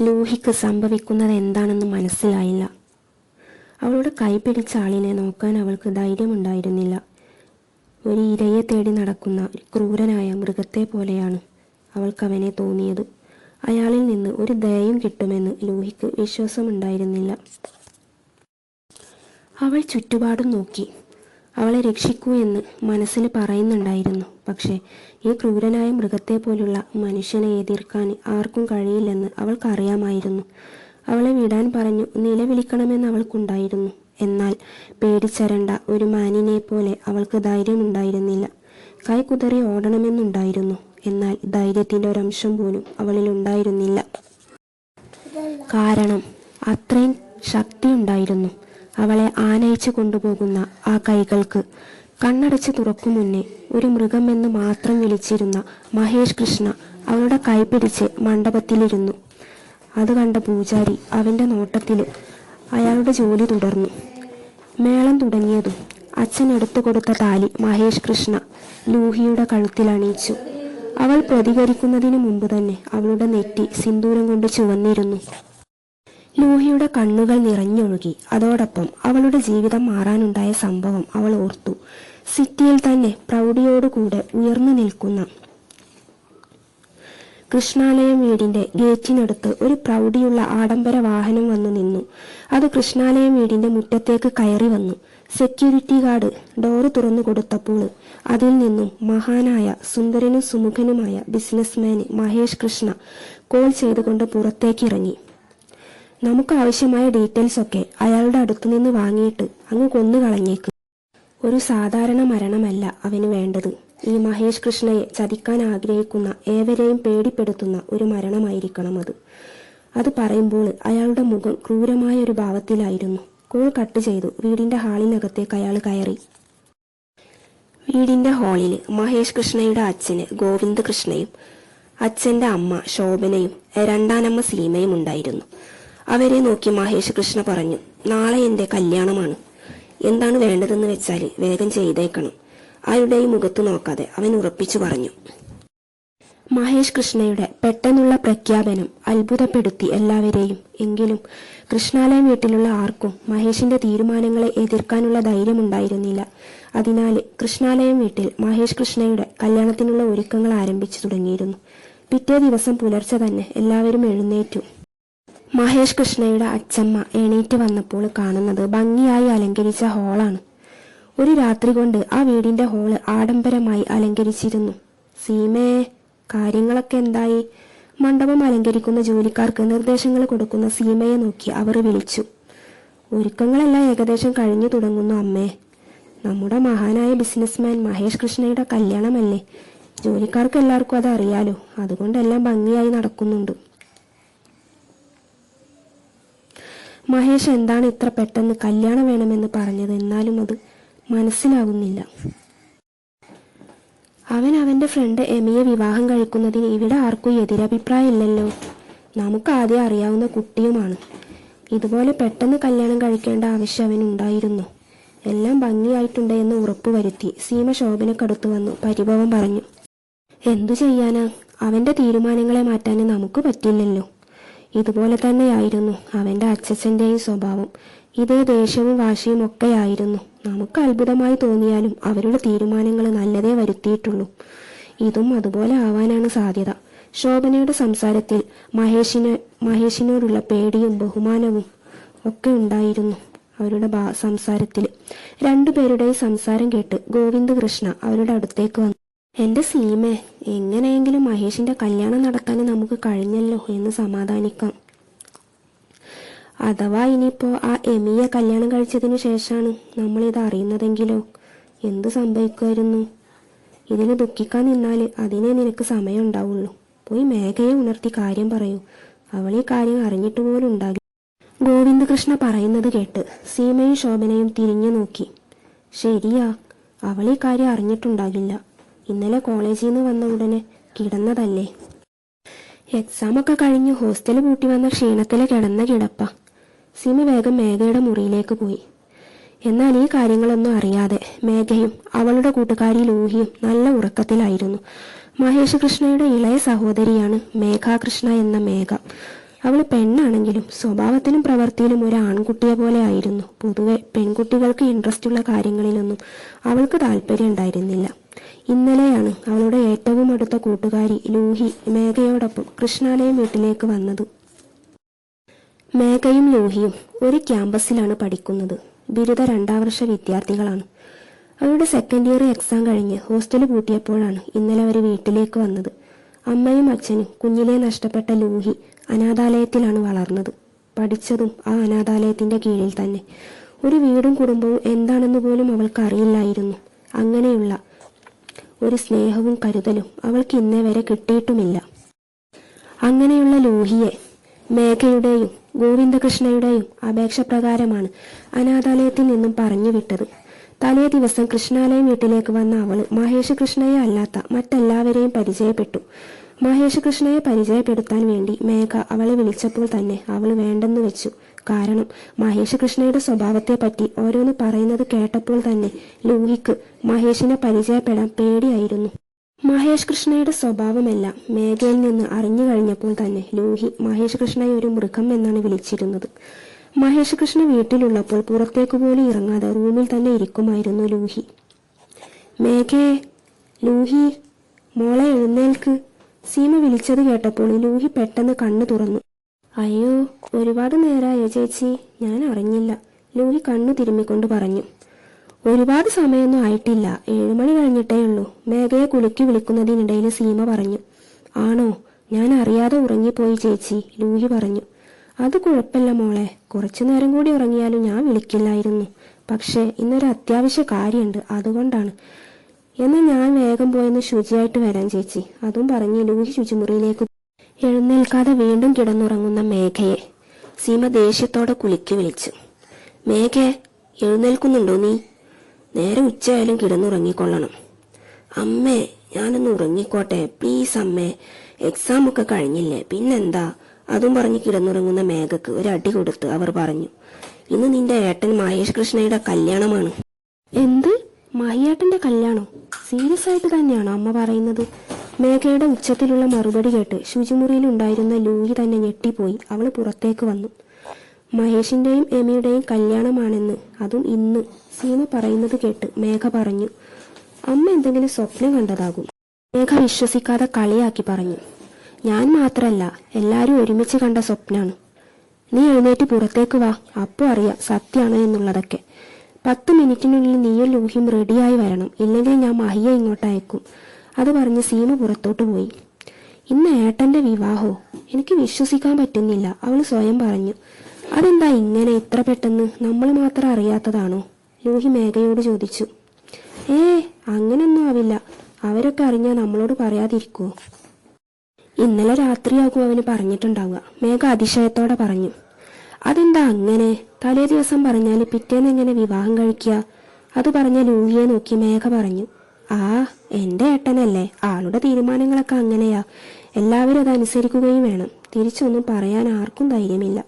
ലൂഹിക്ക് സംഭവിക്കുന്നത് എന്താണെന്ന് മനസ്സിലായില്ല. അവളുടെ കൈ പിടിച്ച ആളിനെ നോക്കാൻ അവൾക്ക് ധൈര്യമുണ്ടായിരുന്നില്ല. ഒരു ഇരയെ തേടി നടക്കുന്ന ഒരു ക്രൂരനായ മൃഗത്തെ പോലെയാണ് അവൾക്ക് അവനെ തോന്നിയത്. അയാളിൽ നിന്ന് ഒരു ദയയും കിട്ടുമെന്ന് ലൂഹിക്ക് വിശ്വാസമുണ്ടായിരുന്നില്ല. അവൾ ചുറ്റുപാടും നോക്കി. അവളെ രക്ഷിക്കൂ എന്ന് മനസ്സിൽ പറയുന്നുണ്ടായിരുന്നു. പക്ഷേ ഈ ക്രൂരനായ മൃഗത്തെ പോലുള്ള മനുഷ്യനെ എതിർക്കാൻ ആർക്കും കഴിയില്ലെന്ന് അവൾക്കറിയാമായിരുന്നു. അവളെ വിടാൻ പറഞ്ഞു നിലവിളിക്കണമെന്ന് അവൾക്കുണ്ടായിരുന്നു. എന്നാൽ പേടിച്ചരണ്ട ഒരു മാനിനെ പോലെ അവൾക്ക് ധൈര്യമുണ്ടായിരുന്നില്ല. കൈ കുതറി ഓടണമെന്നുണ്ടായിരുന്നു. എന്നാൽ ധൈര്യത്തിന്റെ ഒരംശം പോലും അവളിൽ ഉണ്ടായിരുന്നില്ല കാരണം അത്രയും ശക്തിയുണ്ടായിരുന്നു. അവളെ ആനയിച്ചു കൊണ്ടുപോകുന്ന ആ കൈകൾക്ക് കണ്ണടച്ച് തുറക്കും മുന്നേ ഒരു മൃഗമെന്ന് മാത്രം വിളിച്ചിരുന്ന മഹേഷ് കൃഷ്ണ അവളുടെ കൈപിടിച്ച് മണ്ഡപത്തിലിരുന്നു. അത് കണ്ട പൂജാരി അവന്റെ നോട്ടത്തിൽ അയാളുടെ ജോലി തുടർന്നു. മേളം തുടങ്ങിയതും അച്ഛൻ എടുത്തു കൊടുത്ത താലി മഹേഷ് കൃഷ്ണ ലൂഹിയുടെ കഴുത്തിൽ അണിയിച്ചു. അവൾ പ്രതികരിക്കുന്നതിന് മുമ്പ് തന്നെ അവളുടെ നെറ്റി സിന്ദൂരം കൊണ്ട് ചുവന്നിരുന്നു. ലൂഹിയുടെ കണ്ണുകൾ നിറഞ്ഞൊഴുകി. അതോടൊപ്പം അവളുടെ ജീവിതം മാറാനുണ്ടായ സംഭവം അവൾ ഓർത്തു. സിറ്റിയിൽ തന്നെ പ്രൗഢിയോടുകൂടെ ഉയർന്നു നിൽക്കുന്ന കൃഷ്ണാലയം വീടിന്റെ ഗേറ്റിനടുത്ത് ഒരു പ്രൗഢിയുള്ള ആഡംബര വാഹനം വന്നു നിന്നു. അത് കൃഷ്ണാലയം വീടിന്റെ മുറ്റത്തേക്ക് കയറി വന്നു. സെക്യൂരിറ്റി ഗാർഡ് ഡോറ് തുറന്നു കൊടുത്തപ്പോൾ അതിൽ നിന്നും മഹാനായ സുന്ദരനും സുമുഖനുമായ ബിസിനസ്മാൻ മഹേഷ് കൃഷ്ണ കോൾ ചെയ്തുകൊണ്ട് പുറത്തേക്ക് ഇറങ്ങി നമുക്ക് ആവശ്യമായ ഡീറ്റെയിൽസ് ഒക്കെ അയാളുടെ അടുത്തുനിന്ന് വാങ്ങിയിട്ട് അങ്ങ് കൊന്നു കളഞ്ഞേക്ക് ഒരു സാധാരണ മരണമല്ല അവന് വേണ്ടത്. ഈ മഹേഷ് കൃഷ്ണയെ ചതിക്കാൻ ആഗ്രഹിക്കുന്ന ഏവരെയും പേടിപ്പെടുത്തുന്ന ഒരു മരണമായിരിക്കണം അത്. അത് പറയുമ്പോൾ അയാളുടെ മുഖം ക്രൂരമായ ഒരു ഭാവത്തിലായിരുന്നു. കോൾ കട്ട് ചെയ്തു. വീടിന്റെ ഹാളിനകത്തേക്ക് അയാൾ കയറി. വീടിന്റെ ഹാളിൽ മഹേഷ് കൃഷ്ണയുടെ അച്ഛന് ഗോവിന്ദ കൃഷ്ണയും അച്ഛന്റെ അമ്മ ശോഭനയും രണ്ടാനമ്മ സീമയും ഉണ്ടായിരുന്നു. അവരെ നോക്കി മഹേഷ് കൃഷ്ണ പറഞ്ഞു നാളെ എന്റെ കല്യാണമാണ്. എന്താണ് വേണ്ടതെന്ന് വെച്ചാൽ വേഗം ചെയ്തേക്കണം. ആരുടെയും മുഖത്ത് നോക്കാതെ അവൻ ഉറപ്പിച്ചു പറഞ്ഞു. മഹേഷ് കൃഷ്ണയുടെ പെട്ടെന്നുള്ള പ്രഖ്യാപനം അത്ഭുതപ്പെടുത്തി എല്ലാവരെയും. എങ്കിലും കൃഷ്ണാലയം വീട്ടിലുള്ള ആർക്കും മഹേഷിന്റെ തീരുമാനങ്ങളെ എതിർക്കാനുള്ള ധൈര്യമുണ്ടായിരുന്നില്ല. അതിനാൽ കൃഷ്ണാലയം വീട്ടിൽ മഹേഷ് കൃഷ്ണയുടെ കല്യാണത്തിനുള്ള ഒരുക്കങ്ങൾ ആരംഭിച്ചു തുടങ്ങിയിരുന്നു. പിറ്റേ ദിവസം പുലർച്ചെ തന്നെ എല്ലാവരും എഴുന്നേറ്റു. മഹേഷ് കൃഷ്ണയുടെ അച്ഛമ്മ എണീറ്റ് വന്നപ്പോൾ കാണുന്നത് ഭംഗിയായി അലങ്കരിച്ച ഹോളാണ്. ഒരു രാത്രി കൊണ്ട് ആ വീടിന്റെ ഹോൾ ആഡംബരമായി അലങ്കരിച്ചിരുന്നു. സീമേ കാര്യങ്ങളൊക്കെ എന്തായി? മണ്ഡപം അലങ്കരിക്കുന്ന ജോലിക്കാർക്ക് നിർദ്ദേശങ്ങൾ കൊടുക്കുന്ന സീമയെ നോക്കി അവർ വിളിച്ചു. ഒരുക്കങ്ങളെല്ലാം ഏകദേശം കഴിഞ്ഞു തുടങ്ങുന്നു അമ്മേ. നമ്മുടെ മഹാനായ ബിസിനസ്മാൻ മഹേഷ് കൃഷ്ണയുടെ കല്യാണമല്ലേ? ജോലിക്കാർക്ക് എല്ലാവർക്കും അത് അറിയാലോ. അതുകൊണ്ടെല്ലാം ഭംഗിയായി നടക്കുന്നുണ്ട്. മഹേഷ് എന്താണ് ഇത്ര പെട്ടെന്ന് കല്യാണം വേണമെന്ന് പറഞ്ഞത്? എന്നാലും അത് മനസ്സിലാകുന്നില്ല. അവൻ അവന്റെ ഫ്രണ്ട് എമിയെ വിവാഹം കഴിക്കുന്നതിന് ഇവിടെ ആർക്കും എതിരഭിപ്രായമില്ലല്ലോ. നമുക്ക് ആദ്യം അറിയാവുന്ന കുട്ടിയുമാണ്. ഇതുപോലെ പെട്ടെന്ന് കല്യാണം കഴിക്കേണ്ട ആവശ്യം അവനുണ്ടായിരുന്നു എല്ലാം ഭംഗിയായിട്ടുണ്ട് എന്ന് ഉറപ്പുവരുത്തി സീമ ശോഭനക്കടുത്ത് വന്നു പരിഭവം പറഞ്ഞു. എന്തു ചെയ്യാനാ? അവന്റെ തീരുമാനങ്ങളെ മാറ്റാൻ നമുക്ക് പറ്റില്ലല്ലോ. ഇതുപോലെ തന്നെയായിരുന്നു അവന്റെ അച്ഛച്ചന്റെയും സ്വഭാവം. ഇതേ ദേഷ്യവും വാശിയും ഒക്കെയായിരുന്നു. നമുക്ക് അത്ഭുതമായി തോന്നിയാലും അവരുടെ തീരുമാനങ്ങൾ നല്ലതേ വരുത്തിയിട്ടുള്ളൂ. ഇതും അതുപോലെ ആവാനാണ് സാധ്യത. ശോഭനയുടെ സംസാരത്തിൽ മഹേഷിന് മഹേഷിനോടുള്ള പേടിയും ബഹുമാനവും ഒക്കെ ഉണ്ടായിരുന്നു അവരുടെ സംസാരത്തിൽ. രണ്ടുപേരുടെയും സംസാരം കേട്ട് ഗോവിന്ദ കൃഷ്ണ അവരുടെ അടുത്തേക്ക് വന്നു. എന്റെ സീമേ എങ്ങനെയെങ്കിലും മഹേഷിന്റെ കല്യാണം നടത്താൻ നമുക്ക് കഴിഞ്ഞല്ലോ എന്ന് സമാധാനിക്കാം. അഥവാ ഇനിയിപ്പോ ആ എമിയെ കല്യാണം കഴിച്ചതിന് ശേഷമാണ് നമ്മൾ ഇത് അറിയുന്നതെങ്കിലോ? എന്ത് സംഭവിക്കുമായിരുന്നു? ഇതിന് ദുഃഖിക്കാൻ നിന്നാൽ അതിനെ നിനക്ക് സമയം ഉണ്ടാവുള്ളൂ. പോയി മേഘയെ ഉണർത്തി കാര്യം പറയൂ. അവൾ ഈ കാര്യം അറിഞ്ഞിട്ട് പോലും ഉണ്ടാകില്ല. ഗോവിന്ദകൃഷ്ണ പറയുന്നത് കേട്ട് സീമയും ശോഭനയും തിരിഞ്ഞു നോക്കി. ശരിയാ അവൾ ഈ കാര്യം അറിഞ്ഞിട്ടുണ്ടാകില്ല. ഇന്നലെ കോളേജിൽ നിന്ന് വന്ന ഉടനെ കിടന്നതല്ലേ. എക്സാം ഒക്കെ കഴിഞ്ഞ് ഹോസ്റ്റൽ പൂട്ടി വന്ന ക്ഷീണത്തിലെ കിടന്ന കിടപ്പ. സിമി വേഗം മേഘയുടെ മുറിയിലേക്ക് പോയി. എന്നാൽ ഈ കാര്യങ്ങളൊന്നും അറിയാതെ മേഘയും അവളുടെ കൂട്ടുകാരി ലൂഹിയും നല്ല ഉറക്കത്തിലായിരുന്നു. മഹേഷ് കൃഷ്ണയുടെ ഇളയ സഹോദരിയാണ് മേഘാകൃഷ്ണ എന്ന മേഘ. അവൾ പെണ്ണാണെങ്കിലും സ്വഭാവത്തിലും പ്രവൃത്തിയിലും ഒരു ആൺകുട്ടിയെ പോലെ ആയിരുന്നു. പൊതുവെ പെൺകുട്ടികൾക്ക് ഇൻട്രസ്റ്റ് ഉള്ള കാര്യങ്ങളിലൊന്നും അവൾക്ക് താല്പര്യം ഉണ്ടായിരുന്നില്ല ഇന്നലെയാണ് അവളുടെ ഏറ്റവും അടുത്ത കൂട്ടുകാരി ലൂഹി മേഘയോടൊപ്പം കൃഷ്ണാലയം വീട്ടിലേക്ക് വന്നത്. മേഘയും ലൂഹിയും ഒരു ക്യാമ്പസിലാണ് പഠിക്കുന്നത്. ബിരുദ രണ്ടാം വർഷ വിദ്യാർത്ഥികളാണ്. അവരുടെ സെക്കൻഡ് ഇയർ എക്സാം കഴിഞ്ഞ് ഹോസ്റ്റൽ പൂട്ടിയപ്പോഴാണ് ഇന്നലെ അവർ വീട്ടിലേക്ക് വന്നത്. അമ്മയും അച്ഛനും കുഞ്ഞിലെ നഷ്ടപ്പെട്ട ലൂഹി അനാഥാലയത്തിലാണ് വളർന്നത്. പഠിച്ചതും ആ അനാഥാലയത്തിന്റെ കീഴിൽ തന്നെ. ഒരു വീടും കുടുംബവും എന്താണെന്ന് പോലും അവൾക്ക് അറിയില്ലായിരുന്നു അങ്ങനെയുള്ള ഒരു സ്നേഹവും കരുതലും അവൾക്ക് ഇന്നേ വരെ കിട്ടിയിട്ടുമില്ല. അങ്ങനെയുള്ള ലൂഹിയെ മേഘയുടെയും ഗോവിന്ദകൃഷ്ണയുടെയും അപേക്ഷ പ്രകാരമാണ് അനാഥാലയത്തിൽ നിന്നും പറഞ്ഞു വിട്ടത്. തലേ ദിവസം കൃഷ്ണാലയം വീട്ടിലേക്ക് വന്ന അവൾ മഹേഷ് കൃഷ്ണയെ അല്ലാത്ത മറ്റെല്ലാവരെയും പരിചയപ്പെട്ടു. മഹേഷ് കൃഷ്ണയെ പരിചയപ്പെടുത്താൻ വേണ്ടി മേഘ അവളെ വിളിച്ചപ്പോൾ തന്നെ അവൾ വേണ്ടെന്ന് വെച്ചു. കാരണം മഹേഷ് കൃഷ്ണയുടെ സ്വഭാവത്തെപ്പറ്റി ഓരോന്ന് പറയുന്നത് കേട്ടപ്പോൾ തന്നെ ലൂഹിക്ക് മഹേഷിനെ പരിചയപ്പെടാൻ പേടിയായിരുന്നു. മഹേഷ് കൃഷ്ണയുടെ സ്വഭാവമെല്ലാം മേഘയിൽ നിന്ന് അറിഞ്ഞു കഴിഞ്ഞപ്പോൾ തന്നെ ലൂഹി മഹേഷ് കൃഷ്ണയെ ഒരു മൃഗം എന്നാണ് വിളിച്ചിരുന്നത്. മഹേഷ് കൃഷ്ണ വീട്ടിലുള്ളപ്പോൾ പുറത്തേക്ക് പോലും ഇറങ്ങാതെ റൂമിൽ തന്നെ ഇരിക്കുമായിരുന്നു ലൂഹി. മേഘേ ലൂഹി മോളെ എഴുന്നേൽക്ക്. സീമ വിളിച്ചത് കേട്ടപ്പോൾ ലൂഹി പെട്ടെന്ന് കണ്ണു തുറന്നു. അയ്യോ ഒരുപാട് നേരായോ ചേച്ചി? ഞാൻ അറിഞ്ഞില്ല. ലൂഹി കണ്ണു തിരുമ്മിക്കൊണ്ട് പറഞ്ഞു. ഒരുപാട് സമയമൊന്നും ആയിട്ടില്ല. ഏഴുമണി കഴിഞ്ഞിട്ടേ ഉള്ളൂ. മേഘയെ കുലുക്കി വിളിക്കുന്നതിനിടയിൽ സീമ പറഞ്ഞു. ആണോ? ഞാൻ അറിയാതെ ഉറങ്ങിപ്പോയി ചേച്ചി ലൂഹി പറഞ്ഞു. അത് കുഴപ്പമില്ല മോളെ. കുറച്ചു നേരം കൂടി ഉറങ്ങിയാലും ഞാൻ വിളിക്കില്ലായിരുന്നു. പക്ഷേ ഇന്നൊരു അത്യാവശ്യ കാര്യമുണ്ട്. അതുകൊണ്ടാണ്. എന്നാൽ ഞാൻ വേഗം പോയെന്ന് ശുചിയായിട്ട് വരാൻ ചേച്ചി. അതും പറഞ്ഞ് ലൂഹി ശുചിമുറിയിലേക്ക് എഴുന്നേൽക്കാതെ വീണ്ടും കിടന്നുറങ്ങുന്ന മേഘയെ സീമ ദേഷ്യത്തോടെ കുലുക്കി വിളിച്ചു. മേഘേ എഴുന്നേൽക്കുന്നുണ്ടോ നീ? നേരെ ഉച്ചയായാലും കിടന്നുറങ്ങിക്കൊള്ളണം. അമ്മേ ഞാനൊന്ന് ഉറങ്ങിക്കോട്ടെ. പ്ലീസ് അമ്മേ എക്സാം ഒക്കെ കഴിഞ്ഞില്ലേ? പിന്നെന്താ? അതും പറഞ്ഞ് കിടന്നുറങ്ങുന്ന മേഘക്ക് ഒരു അടി കൊടുത്ത് അവർ പറഞ്ഞു. ഇന്ന് നിന്റെ ഏട്ടൻ മഹേഷ് കൃഷ്ണയുടെ കല്യാണമാണ്. എന്ത്? മഹിയേട്ടന്റെ കല്യാണം? സീരിയസ് ആയിട്ട് തന്നെയാണോ അമ്മ പറയുന്നത്? മേഘയുടെ ഉച്ചത്തിലുള്ള മറുപടി കേട്ട് ശുചിമുറിയിൽ ഉണ്ടായിരുന്ന ലൂയി തന്നെ ഞെട്ടിപ്പോയി. അവൾ പുറത്തേക്ക് വന്നു. മഹേഷിന്റെയും എമിയുടെയും കല്യാണമാണെന്ന് അതും ഇന്ന് സീമ പറയുന്നത് കേട്ട് മേഘ പറഞ്ഞു അമ്മ എന്തെങ്കിലും സ്വപ്നം കണ്ടതാകും. മേഘ വിശ്വസിക്കാതെ കളിയാക്കി പറഞ്ഞു ഞാൻ മാത്രല്ല എല്ലാവരും ഒരുമിച്ച് കണ്ട സ്വപ്നമാണ് നീ എഴുന്നേറ്റ് പുറത്തേക്ക് വാ അപ്പോ അറിയാം സത്യമാണ് എന്നുള്ളതൊക്കെ. പത്ത് മിനിറ്റിനുള്ളിൽ നീയും ലൂഹിയും റെഡിയായി വരണം. ഇല്ലെങ്കിൽ ഞാൻ മഹിയെ ഇങ്ങോട്ട് അയക്കും അത് പറഞ്ഞ് സീമ പുറത്തോട്ട് പോയി. ഇന്ന് ഏട്ടന്റെ വിവാഹോ? എനിക്ക് വിശ്വസിക്കാൻ പറ്റുന്നില്ല അവൾ സ്വയം പറഞ്ഞു. അതെന്താ ഇങ്ങനെ ഇത്ര പെട്ടെന്ന്? നമ്മൾ മാത്രം അറിയാത്തതാണോ? രൂഹി മേഘയോട് ചോദിച്ചു. ഏ അങ്ങനൊന്നും ആവില്ല. അവരൊക്കെ അറിഞ്ഞാൽ നമ്മളോട് പറയാതിരിക്കുവോ ഇന്നലെ രാത്രിയാകും അവന് പറഞ്ഞിട്ടുണ്ടാവുക മേഘ അതിശയത്തോടെ പറഞ്ഞു. അതെന്താ അങ്ങനെ? തലേ ദിവസം പറഞ്ഞാൽ പിറ്റേന്ന് എങ്ങനെ വിവാഹം കഴിക്കുക അത് പറഞ്ഞ ലൂഹിയെ നോക്കി മേഘ പറഞ്ഞു. ആ എന്റെ ഏട്ടനല്ലേ? ആളുടെ തീരുമാനങ്ങളൊക്കെ അങ്ങനെയാ. എല്ലാവരും അതനുസരിക്കുകയും വേണം. തിരിച്ചൊന്നും പറയാൻ ആർക്കും ധൈര്യമില്ല.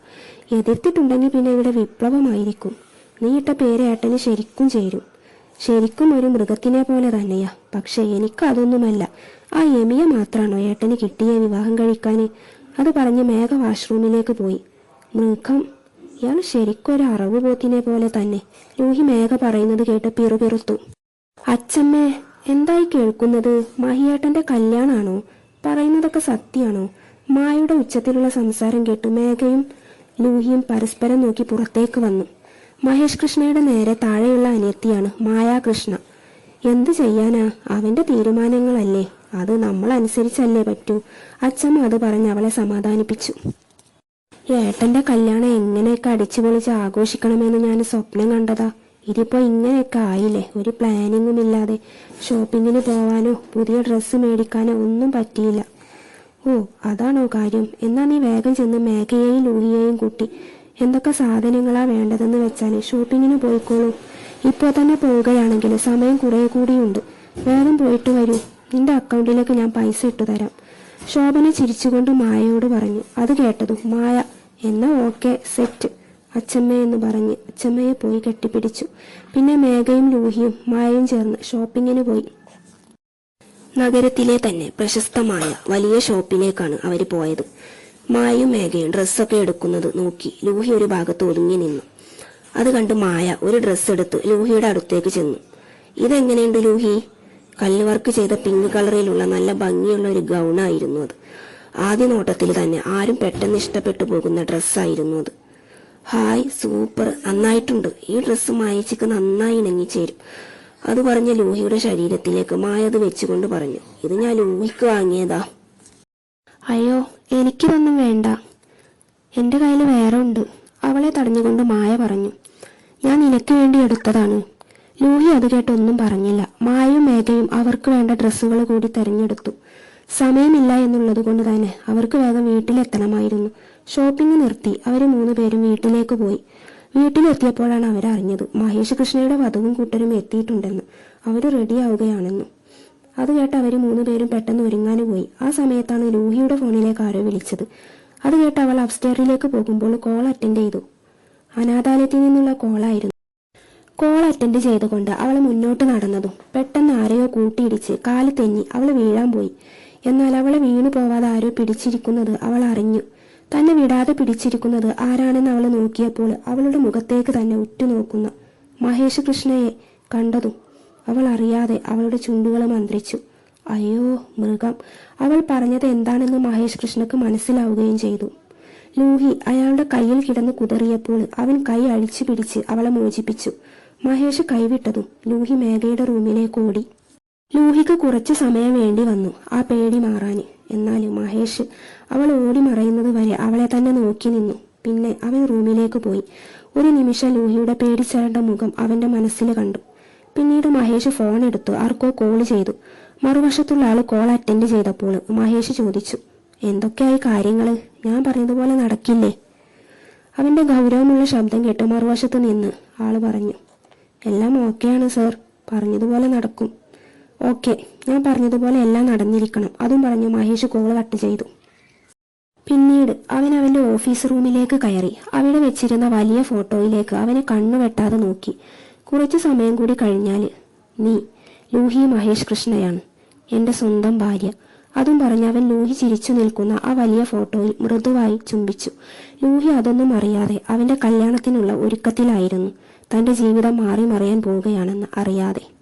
എതിർത്തിട്ടുണ്ടെങ്കിൽ പിന്നെ ഇവിടെ വിപ്ലവമായിരിക്കും. നീ ഇട്ട പേര് ഏട്ടന് ശരിക്കും ചേരും. ശരിക്കും ഒരു മൃഗത്തിനെ പോലെ തന്നെയാ. പക്ഷെ എനിക്ക് അതൊന്നുമല്ല. ആ യമിയെ മാത്രാണോ ഏട്ടന് കിട്ടിയ വിവാഹം കഴിക്കാന്? അത് പറഞ്ഞ് മേഘ വാഷ്റൂമിലേക്ക് പോയി. മൃഗം ഇയാൾ ശരിക്കും ഒരു അറവ് പോത്തിനെ പോലെ തന്നെ. രൂഹി മേഘ പറയുന്നത് കേട്ട് പിറുപിറുത്തു. അച്ഛമ്മേ എന്തായി കേൾക്കുന്നത്? മഹിയേട്ടന്റെ കല്യാണാണോ? പറയുന്നതൊക്കെ സത്യാണോ മായയുടെ ഉച്ചത്തിലുള്ള സംസാരം കേട്ട് മേഘയും ലൂഹിയും പരസ്പരം നോക്കി പുറത്തേക്ക് വന്നു. മഹേഷ് കൃഷ്ണയുടെ നേരെ താഴെയുള്ള അനിയത്തിയാണ് മായാകൃഷ്ണ എന്ത് ചെയ്യാനാ? അവന്റെ തീരുമാനങ്ങളല്ലേ. അത് നമ്മൾ അനുസരിച്ചല്ലേ പറ്റൂ. അച്ഛമ്മ അത് പറഞ്ഞ് അവളെ സമാധാനിപ്പിച്ചു. ഏട്ടന്റെ കല്യാണം എങ്ങനെയൊക്കെ അടിച്ചുപൊളിച്ച് ആഘോഷിക്കണമെന്ന് ഞാൻ സ്വപ്നം കണ്ടതാ. ഇതിപ്പോ ഇങ്ങനെയൊക്കെ ആയില്ലേ? ഒരു പ്ലാനിങ്ങും ഇല്ലാതെ ഷോപ്പിങ്ങിന് പോവാനോ പുതിയ ഡ്രസ്സ് മേടിക്കാനോ ഒന്നും പറ്റിയില്ല. ഓ അതാണോ കാര്യം? എന്നാ നീ വേഗം ചെന്ന് മേഘയെയും ലൂഹിയെയും കൂട്ടി. എന്തൊക്കെ സാധനങ്ങളാ വേണ്ടതെന്ന് വെച്ചാൽ ഷോപ്പിങ്ങിന് പോയിക്കോളൂ. ഇപ്പോൾ തന്നെ പോവുകയാണെങ്കിൽ സമയം കുറേ കൂടിയുണ്ട്. വേഗം പോയിട്ട് വരൂ. നിന്റെ അക്കൗണ്ടിലേക്ക് ഞാൻ പൈസ ഇട്ടു തരാം. ശോഭന ചിരിച്ചുകൊണ്ട് മായയോട് പറഞ്ഞു. അത് കേട്ടതും മായ എന്നാ ഓക്കെ സെറ്റ് അച്ചമ്മ എന്ന് പറഞ്ഞ് അച്ചമ്മയെ പോയി കെട്ടിപ്പിടിച്ചു. പിന്നെ മേഘയും ലൂഹിയും മായയും ചേർന്ന് ഷോപ്പിങ്ങിന് പോയി. നഗരത്തിലെ തന്നെ പ്രശസ്തമായ വലിയ ഷോപ്പിലേക്കാണ് അവർ പോയത്. മായയും മേഘയും ഡ്രസ്സൊക്കെ എടുക്കുന്നത് നോക്കി ലൂഹി ഒരു ഭാഗത്ത് ഒതുങ്ങി നിന്നു. അത് കണ്ട് മായ ഒരു ഡ്രസ്സ് എടുത്ത് ലൂഹിയുടെ അടുത്തേക്ക് ചെന്നു. ഇതെങ്ങനെയുണ്ട് ലൂഹി? കല്ല് വർക്ക് ചെയ്ത പിങ്ക് കളറിലുള്ള നല്ല ഭംഗിയുള്ള ഒരു ഗൗണായിരുന്നു അത്. ആദ്യ നോട്ടത്തിൽ തന്നെ ആരും പെട്ടെന്ന് ഇഷ്ടപ്പെട്ടു പോകുന്ന ഡ്രസ്സായിരുന്നു അത്. Hi super. നന്നായിട്ടുണ്ട്. ഈ ഡ്രസ്സ് മായച്ചിക്ക് നന്നായി ഇണങ്ങിച്ചേരും. അത് പറഞ്ഞ ലൂഹിയുടെ ശരീരത്തിലേക്ക് മായ അത് വെച്ചുകൊണ്ട് പറഞ്ഞു. ഇത് ഞാൻ ലൂഹിക്ക് വാങ്ങിയതാ. അയ്യോ എനിക്കിതൊന്നും വേണ്ട. എന്റെ കയ്യിൽ വേറെ ഉണ്ട്. അവളെ തടഞ്ഞുകൊണ്ട് മായ പറഞ്ഞു. ഞാൻ നിനക്ക് വേണ്ടി എടുത്തതാണ്. ലൂഹി അത് കേട്ടൊന്നും പറഞ്ഞില്ല. മായയും മേഘയും അവർക്ക് വേണ്ട ഡ്രസ്സുകൾ കൂടി തെരഞ്ഞെടുത്തു. സമയമില്ല എന്നുള്ളത് കൊണ്ട് തന്നെ അവർക്ക് വേഗം വീട്ടിലെത്തണമായിരുന്നു. ഷോപ്പിംഗ് നിർത്തി അവർ പേരും വീട്ടിലേക്ക് പോയി. വീട്ടിലെത്തിയപ്പോഴാണ് അവരറിഞ്ഞത് മഹേഷ് കൃഷ്ണയുടെ വധവും കൂട്ടരും എത്തിയിട്ടുണ്ടെന്ന്. അവർ റെഡിയാവുകയാണെന്നും അത് കേട്ട് അവർ മൂന്നുപേരും പെട്ടെന്ന് ഒരുങ്ങാനും പോയി. ആ സമയത്താണ് രൂഹിയുടെ ഫോണിലേക്ക് ആരോ വിളിച്ചത്. അത് കേട്ട് അവൾ അപ്സ്റ്റേറിലേക്ക് പോകുമ്പോൾ കോൾ അറ്റൻഡ് ചെയ്തു. അനാഥാലയത്തിൽ നിന്നുള്ള കോളായിരുന്നു കോൾ അറ്റൻഡ് ചെയ്തുകൊണ്ട് അവൾ മുന്നോട്ട് നടന്നതും പെട്ടെന്ന് ആരെയോ കൂട്ടിയിടിച്ച് കാൽ തെന്നി അവൾ വീഴാൻ പോയി. എന്നാൽ അവളെ വീണു പോവാതെ ആരോ പിടിച്ചിരിക്കുന്നത് അവൾ അറിഞ്ഞു. തന്നെ വിടാതെ പിടിച്ചിരിക്കുന്നത് ആരാണെന്ന് അവൾ നോക്കിയപ്പോൾ അവളുടെ മുഖത്തേക്ക് തന്നെ ഉറ്റുനോക്കുന്ന മഹേഷ് കൃഷ്ണയെ കണ്ടതും അവൾ അറിയാതെ അവളുടെ ചുണ്ടുകൾ മന്ത്രിച്ചു. അയ്യോ മൃഗം. അവൾ പറഞ്ഞത് എന്താണെന്ന് മഹേഷ് കൃഷ്ണക്ക് മനസ്സിലാവുകയും ചെയ്തു. ലൂഹി അയാളുടെ കയ്യിൽ കിടന്ന് കുതറിയപ്പോൾ അവൻ കൈ അഴിച്ചു പിടിച്ച് അവളെ മോചിപ്പിച്ചു. മഹേഷ് കൈവിട്ടതും ലൂഹി മേഘയുടെ റൂമിലേക്ക് ഓടി. ലൂഹിക്ക് കുറച്ചു സമയം വേണ്ടി വന്നു. ആ പേടി മാറാൻ എന്നാൽ മഹേഷ് അവൾ ഓടി മറയുന്നത് വരെ അവളെ തന്നെ നോക്കി നിന്നു. പിന്നെ അവൻ റൂമിലേക്ക് പോയി. ഒരു നിമിഷം ലൂഹിയുടെ പേടിച്ചരണ്ട മുഖം അവന്റെ മനസ്സിൽ കണ്ടു. പിന്നീട് മഹേഷ് ഫോൺ എടുത്തു. ആർക്കോ കോൾ ചെയ്തു. മറുവശത്തുള്ള ആൾ കോൾ അറ്റൻഡ് ചെയ്തപ്പോൾ മഹേഷ് ചോദിച്ചു എന്തൊക്കെയായി കാര്യങ്ങൾ ഞാൻ പറഞ്ഞതുപോലെ നടക്കില്ലേ? അവന്റെ ഗൗരവമുള്ള ശബ്ദം കേട്ട് മറുവശത്ത് നിന്ന് ആൾ പറഞ്ഞു എല്ലാം ഓക്കെയാണ് സർ പറഞ്ഞതുപോലെ നടക്കും. ഓക്കെ ഞാൻ പറഞ്ഞതുപോലെ എല്ലാം നടന്നിരിക്കണം. അതും പറഞ്ഞു മഹേഷ് കോൾ കട്ട് ചെയ്തു. പിന്നീട് അവൻ അവന്റെ ഓഫീസ് റൂമിലേക്ക് കയറി. അവിടെ വെച്ചിരുന്ന വലിയ ഫോട്ടോയിലേക്ക് അവനെ കണ്ണു വെട്ടാതെ നോക്കി. കുറച്ച് സമയം കൂടി കഴിഞ്ഞാൽ നീ ലൂഹി മഹേഷ് കൃഷ്ണയാണ് എന്റെ സ്വന്തം ഭാര്യ. അതും പറഞ്ഞ് അവൻ ലൂഹി ചിരിച്ചു നിൽക്കുന്ന ആ വലിയ ഫോട്ടോയിൽ മൃദുവായി ചുംബിച്ചു. ലൂഹി അതൊന്നും അറിയാതെ അവന്റെ കല്യാണത്തിനുള്ള ഒരുക്കത്തിലായിരുന്നു. തന്റെ ജീവിതം മാറി മറിയാൻ പോവുകയാണെന്ന് അറിയാതെ.